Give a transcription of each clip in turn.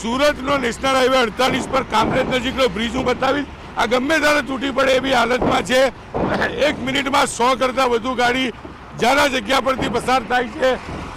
સુરતનો national highway અડતાલીસ પર કામરેજ નજીકનો બ્રિજ હું બતાવીશ. આ ગમે ત્યારે તૂટી પડે એવી હાલતમાં છે. એક મિનિટમાં સો કરતાં વધુ ગાડી જ્યાંના જગ્યા પરથી પસાર થાય છે.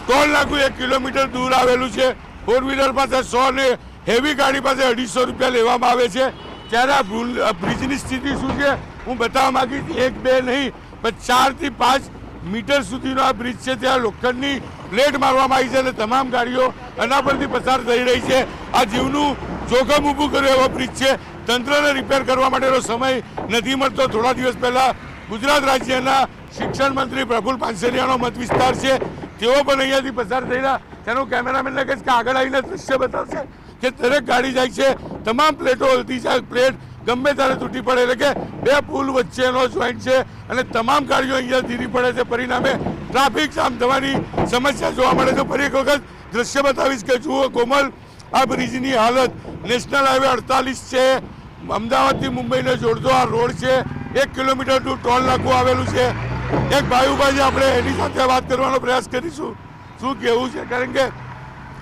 ત્રણ લાખું એક કિલોમીટર દૂર આવેલું છે. ફોર વ્હીલર પાસે સો ને હેવી ગાડી પાસે અઢીસો રૂપિયા લેવામાં આવે છે. ત્યારે આ બ્રિજની સ્થિતિ શું છે? હું બતાવવા માગીશ, એક, બે નહીં, પણ ચારથી પાંચ મીટર સુધીનો આ બ્રિજ છે ત્યાં લોખંડની પ્લેટ મારવામાં આવી છે અને તમામ ગાડીઓ એના પરથી પસાર થઈ રહી છે. આ જીવનું જોખમ ઊભું કર્યું એવો બ્રિજ છે. તંત્રને રિપેર કરવા માટેનો સમય નથી મળતો. થોડા દિવસ પહેલાં ગુજરાત રાજ્યના શિક્ષણ મંત્રી પ્રફુલ પાનસેરિયાનો મત વિસ્તાર છે. તેઓ પણ અહીંયાથી પસાર થયેલા. તેનું કેમેરામેનને કહીશ કે આગળ આવીને દ્રશ્ય બતાવશે કે દરેક ગાડી જાય છે. તમામ પ્લેટો હલતી છે પ્લેટ ગમે ત્યારે તૂટી પડે, એટલે કે બે પુલ વચ્ચેનો જોઈન્ટ છે અને તમામ ગાડીઓ અહીંયા ધીરી પડે છે. પરિણામે ટ્રાફિક જામ થવાની સમસ્યા જોવા મળે છે. ફરી એક વખત દ્રશ્ય બતાવીશ કે જુઓ કોમલ, આ બ્રિજની હાલત. નેશનલ હાઈવે અડતાલીસ છે. અમદાવાદથી મુંબઈને જોડતો આ રોડ છે. એક કિલોમીટર દૂર ટોલ નાખવું આવેલું છે. એક ભાઈ ઊભા છે, આપણે એની સાથે વાત કરવાનો પ્રયાસ કરીશું. શું કહેવું છે? કારણ કે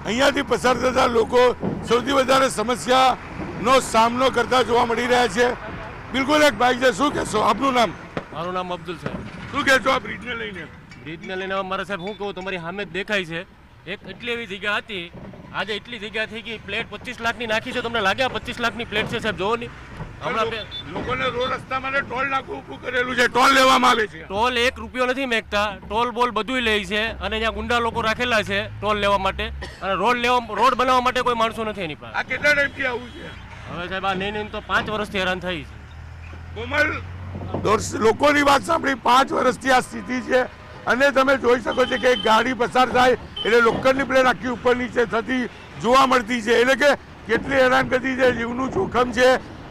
અહીંયાથી પસાર થતા લોકો સૌથી વધારે સમસ્યાનો સામનો કરતા જોવા મળી રહ્યા છે. બિલકુલ એક ભાઈ છે શું કહેશો? આપનું નામ? મારું નામ અબ્દુલ સાહેબ શું કહેશો આ બ્રિજને લઈને? બ્રિજને લઈને મારા સાહેબ હું કહું તમારી સામે જ દેખાય છે. એક એટલી એવી જગ્યા હતી આજે એટલી જગ્યા થઈ ગઈ પ્લેટ પચીસ લાખની નાખી છે. તમને લાગ્યા પચીસ લાખની પ્લેટ છે સાહેબ? જોવો નહીં. હમણાં લોકોને રોડ રસ્તા માટે ટોલ નાખવું ઊભું કરેલું છે. ટોલ લેવામાં આવે છે. ટોલ એક રૂપિયો નથી મેકતા. ટોલ બોલ બધુંય લે છે અને ત્યાં ગુંડા લોકો રાખેલા છે ટોલ લેવા માટે. અને રોડ લેવા રોડ બનાવવા માટે કોઈ માણસો નથી એની પાસે. આ કેટલા ટાઈમથી આવું છે? હવે સાહેબ, આ નહીં નહીં, તો પાંચ વર્ષથી હેરાન થઈ છે. કોમલ લોકોની વાત સાંભળી, પાંચ વર્ષથી આ સ્થિતિ છે. અને તમે જોઈ શકો છો કે ગાડી પસાર થાય, એટલે લોખંડની પ્લેટ આખી ઉપર નીચે થતી જોવા મળતી છે. એટલે કે કેટલી હેરાનગતિ છે, જીવનું જોખમ છે.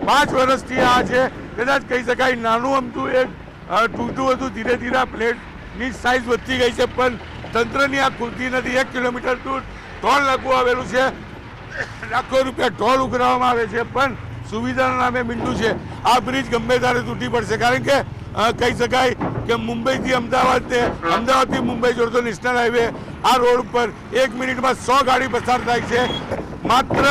પાંચ વર્ષથી આ છે. કદાચ કહી શકાય નાનું અમતું એક તૂટું હતું, ધીરે ધીરે આ પ્લેટની સાઇઝ વધતી ગઈ છે, પણ તંત્રની આ ખુલતી નથી. એક કિલોમીટર દૂર, ત્રણ નાકું આવેલું છે. લાખો રૂપિયા ઢોલ ઉઘરાવવામાં આવે છે, પણ સુવિધાના નામે મીંડું છે. આ બ્રિજ ગમે ત્યારે તૂટી પડશે. કારણ કે કહી શકાય કે મુંબઈથી અમદાવાદ અમદાવાદથી મુંબઈ જોડતો નેશનલ હાઈવે આ રોડ પર એક મિનિટમાં સો ગાડી પસાર થાય છે. માત્ર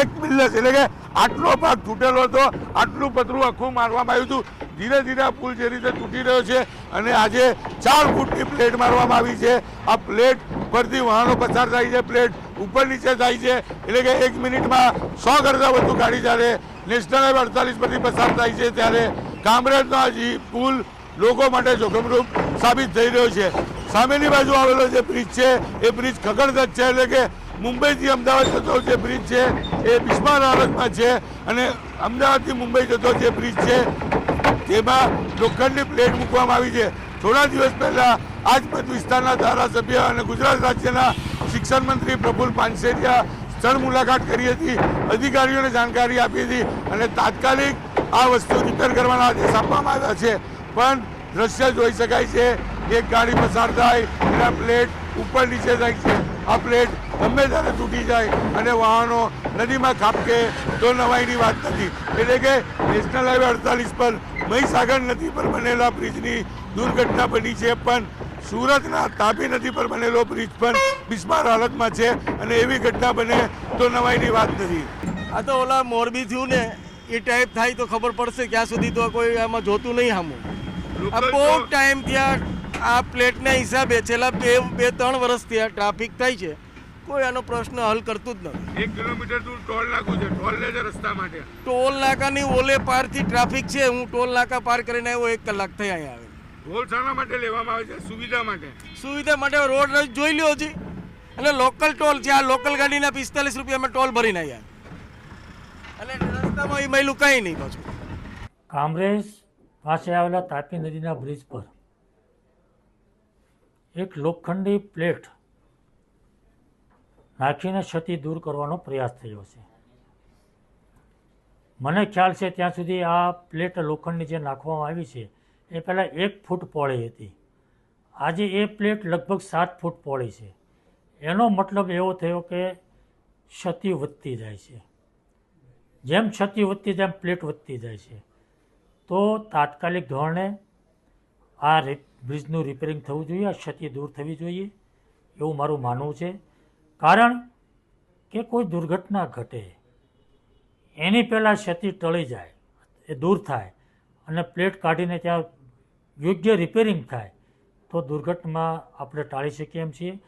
એક મિનિટ એટલે કે આટલો ભાગ તૂટેલો હતો. આટલું પતરું આખું મારવામાં આવ્યું હતું. ધીરે ધીરે આ પુલ જે રીતે તૂટી રહ્યો છે અને આજે ચાર ફૂટની પ્લેટ મારવામાં આવી છે. આ પ્લેટ પરથી વાહનો પસાર થાય છે. પ્લેટ ઉપર નીચે થાય છે. એટલે કે એક મિનિટમાં સો કરતાં વધુ ગાડી જ્યારે નેશનલ હાઈવે અડતાલીસ પરથી પસાર થાય છે ત્યારે કામરેજનો આ પુલ લોકો માટે જોખમરૂપ સાબિત થઈ રહ્યો છે. સામેની બાજુ આવેલો જે બ્રિજ છે, એ બ્રિજ ખગડધજ છે. એટલે કે મુંબઈથી અમદાવાદ જતો જે બ્રિજ છે, એ બિસ્માર હાલતમાં છે અને અમદાવાદથી મુંબઈ જતો જે બ્રિજ છે તેમાં લોખંડની પ્લેટ મૂકવામાં આવી છે. થોડા દિવસ પહેલાં આજપત વિસ્તારના ધારાસભ્ય અને ગુજરાત રાજ્યના શિક્ષણ મંત્રી પ્રફુલ પાનસેરિયા સ્થળ મુલાકાત કરી હતી, અધિકારીઓને જાણકારી આપી હતી અને તાત્કાલિક આ વસ્તુ રિપેર કરવાના આદેશ આપવામાં આવ્યા છે. પણ દ્રશ્ય જોઈ શકાય છે, એક ગાડી પસાર થાય, એના પ્લેટ ઉપર નીચે થાય છે. આ પ્લેટ ગમે ત્યારે તૂટી જાય અને વાહનો નદીમાં ખાપકે તો નવાઈની વાત નથી. એટલે કે નેશનલ હાઈવે અડતાલીસ પર મહીસાગર નદી પર બનેલા બ્રિજની દુર્ઘટના બની છે પણ સુરતના તાપી નદી પર બનેલો બ્રિજ પણ બિસ્માર હાલતમાં છે અને એવી ઘટના બને તો નવાઈની વાત નથી. આ તો ઓલા મોરબી થયું ને એ ટાઈપ થાય તો ખબર પડશે ક્યાં સુધી તો કોઈ આમાં જોતું નહીં સામું આ બહુ ટાઈમ ત્યાં આ પ્લેટના હિસાબે છેલ્લા બે બે ત્રણ વર્ષથી આ ટ્રાફિક થાય છે. કોઈ આનો પ્રશ્ન હલ કરતું જ નથી. એક કિલોમીટર દૂર ટોલ નાકું છે. ટોલ લે છે રસ્તા માટે. ટોલ નાકાની ઓલે પારથી ટ્રાફિક છે. હું ટોલ નાકા પાર કરીને આવ્યો એક કલાક થઈ અહીંયા આવે. ટોલ શાના માટે લેવામાં આવે છે? સુવિધા માટે. સુવિધા માટે રોડ જોઈ લ્યો છે એટલે લોકલ ટોલ છે. આ લોકલ ગાડીના પિસ્તાલીસ રૂપિયા અમે ટોલ ભરીને આવ્યા અને રસ્તામાં એ મહિલું કંઈ નહીં પાછું. કામરેજ પાસે આવેલા તાપી નદીના બ્રિજ પર એક લોખંડી પ્લેટ નાખીને ક્ષતિ દૂર કરવાનો પ્રયાસ થયો છે. મને ખ્યાલ છે ત્યાં સુધી આ પ્લેટ લોખંડની જે નાખવામાં આવી છે, એ પહેલાં એક ફૂટ પહોળી હતી. આજે એ પ્લેટ લગભગ સાત ફૂટ પહોળી છે. એનો મતલબ એવો થયો કે ક્ષતિ વધતી જાય છે. જેમ ક્ષતિ વધતી જાય પ્લેટ વધતી જાય છે. તો તાત્કાલિક ધોરણે આ બ્રિજનું રિપેરિંગ થવું જોઈએ, આ ક્ષતિ દૂર થવી જોઈએ, એવું મારું માનવું છે. કારણ કે કોઈ દુર્ઘટના ઘટે, એની પહેલાં ક્ષતિ ટળી જાય, એ દૂર થાય, અને પ્લેટ કાઢીને ત્યાં યોગ્ય રિપેરિંગ થાય, તો દુર્ઘટના આપણે ટાળી શકીએ એમ છીએ.